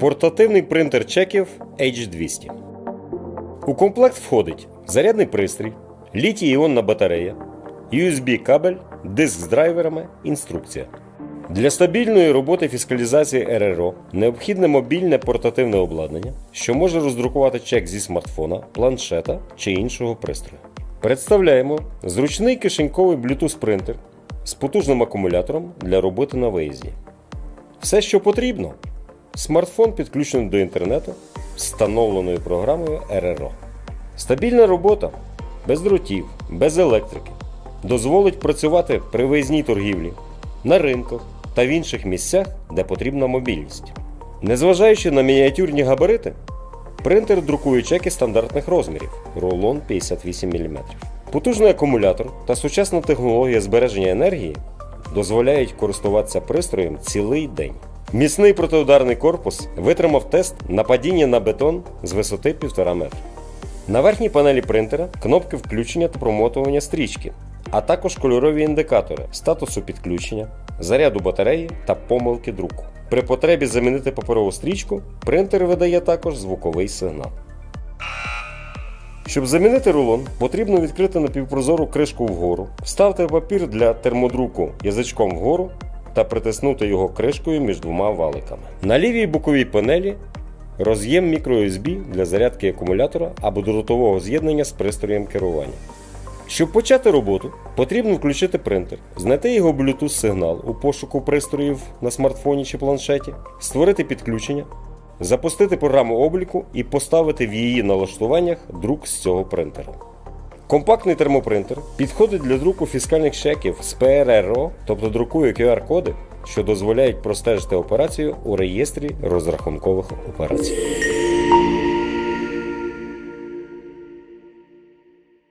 Портативний принтер чеків H200. У комплект входить зарядний пристрій, літій-іонна батарея, USB кабель, диск з драйверами, інструкція. Для стабільної роботи фіскалізації РРО необхідне мобільне портативне обладнання, що може роздрукувати чек зі смартфона, планшета чи іншого пристрою. Представляємо зручний кишеньковий Bluetooth принтер з потужним акумулятором для роботи на виїзді. Все, що потрібно, смартфон підключений до інтернету встановленою програмою РРО. Стабільна робота без дротів, без електрики дозволить працювати при виїзній торгівлі, на ринках та в інших місцях, де потрібна мобільність. Незважаючи на мініатюрні габарити, принтер друкує чеки стандартних розмірів рулон 58 мм. Потужний акумулятор та сучасна технологія збереження енергії дозволяють користуватися пристроєм цілий день. Міцний протиударний корпус витримав тест на падіння на бетон з висоти 1,5 метра. На верхній панелі принтера кнопки включення та промотування стрічки, а також кольорові індикатори статусу підключення, заряду батареї та помилки друку. При потребі замінити паперову стрічку, принтер видає також звуковий сигнал. Щоб замінити рулон, потрібно відкрити напівпрозору кришку вгору, вставити папір для термодруку язичком вгору та притиснути його кришкою між двома валиками. На лівій боковій панелі роз'єм microUSB для зарядки акумулятора або дротового з'єднання з пристроєм керування. Щоб почати роботу, потрібно включити принтер, знайти його Bluetooth сигнал у пошуку пристроїв на смартфоні чи планшеті, створити підключення, запустити програму обліку і поставити в її налаштуваннях друк з цього принтера. Компактний термопринтер підходить для друку фіскальних чеків з ПРРО, тобто друкує QR-коди, що дозволяють простежити операцію у реєстрі розрахункових операцій.